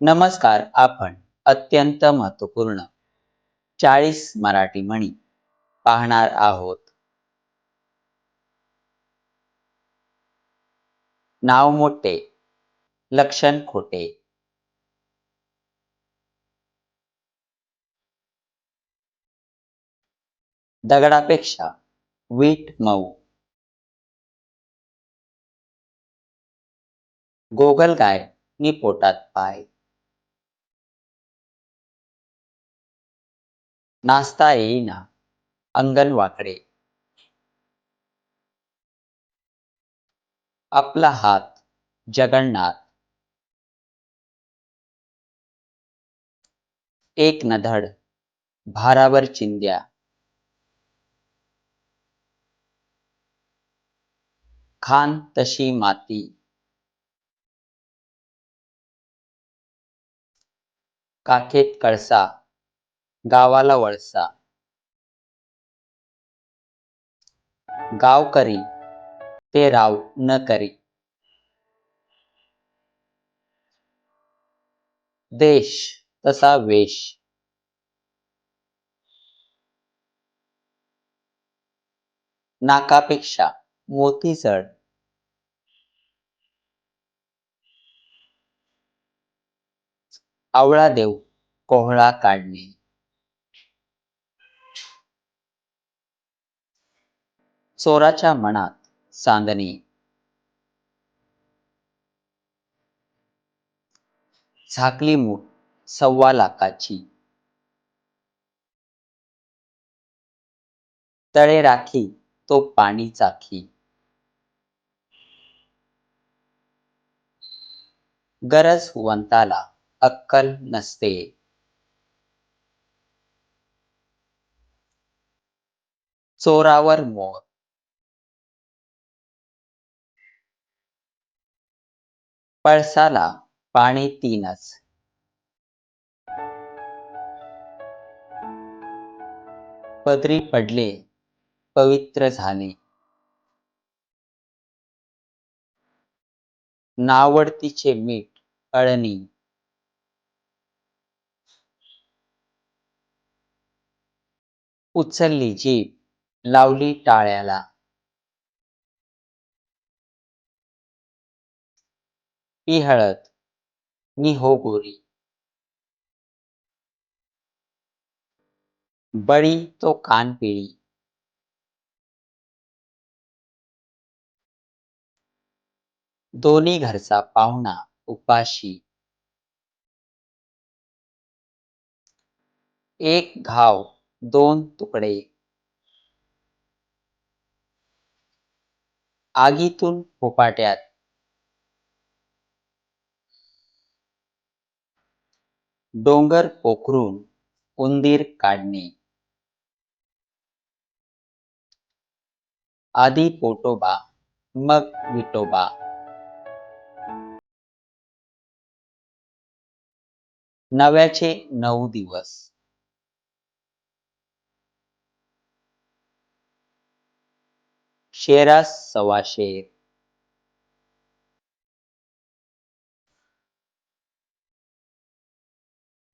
नमस्कार आपण अत्यंत महत्त्वपूर्ण चाळीस मराठी म्हणी पाहणार आहोत. नाव मोठे लक्षण खोटे. दगडापेक्षा वीट मऊ. गोगलगाय नि पोटात पाय. नाचता येईना. अंगण वाकडे. आपला हात जगन्नाथ. एक नधड भारावर चिंध्या. खान तशी माती. काखेत कळसा. गावाला वळसा. गाव करी ते राव न करी. देश तसा वेश. नाकापेक्षा मोती जड. आवळा देव कोहळा काढणे. चोराच्या मनात चांदणी झाकली मूठ सव्वा लाखाची. तळे राखी तो पाणी चाखी गरज वंताला अक्कल नसते. चोरावर मोर पळसाला पाणी तीनच. पदरी पडले पवित्र झाले. नावडतीचे मीठ अळणी. उचलली जीभ लावली टाळ्याला. ही हळद मी हो गोरी. बळी तो कान पिळी दोन्ही घरचा पाहुणा उपाशी. एक घाव दोन तुकडे. आगीतून फोपाट्यात डोंगर पोखरून उंदीर काढणे. आधी पोटोबा मग विटोबा. नव्याचे नऊ दिवस. शेरास सवा शेर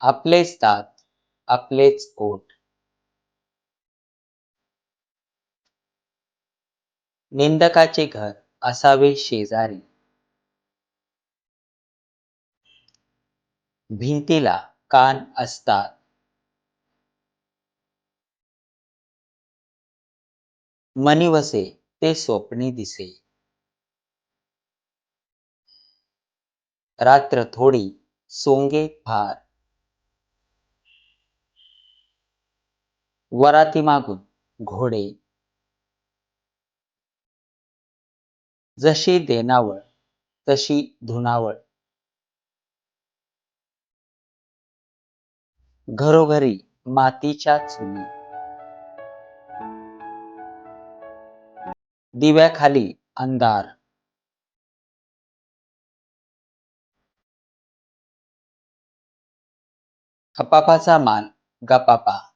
आपलेच दात आपलेच ओठ. निंदकाचे घर असावे शेजारी. भिंतीला कान असतात. मनी वसे ते स्वप्नी दिसे. रात्र थोडी सोंगे फार. वराती मागून घोडे. जशी देनावळ तशी धुनावळ. घरोघरी मातीच्या चुनी. दिव्याखाली अंधार. खपापाचा मान गपापा.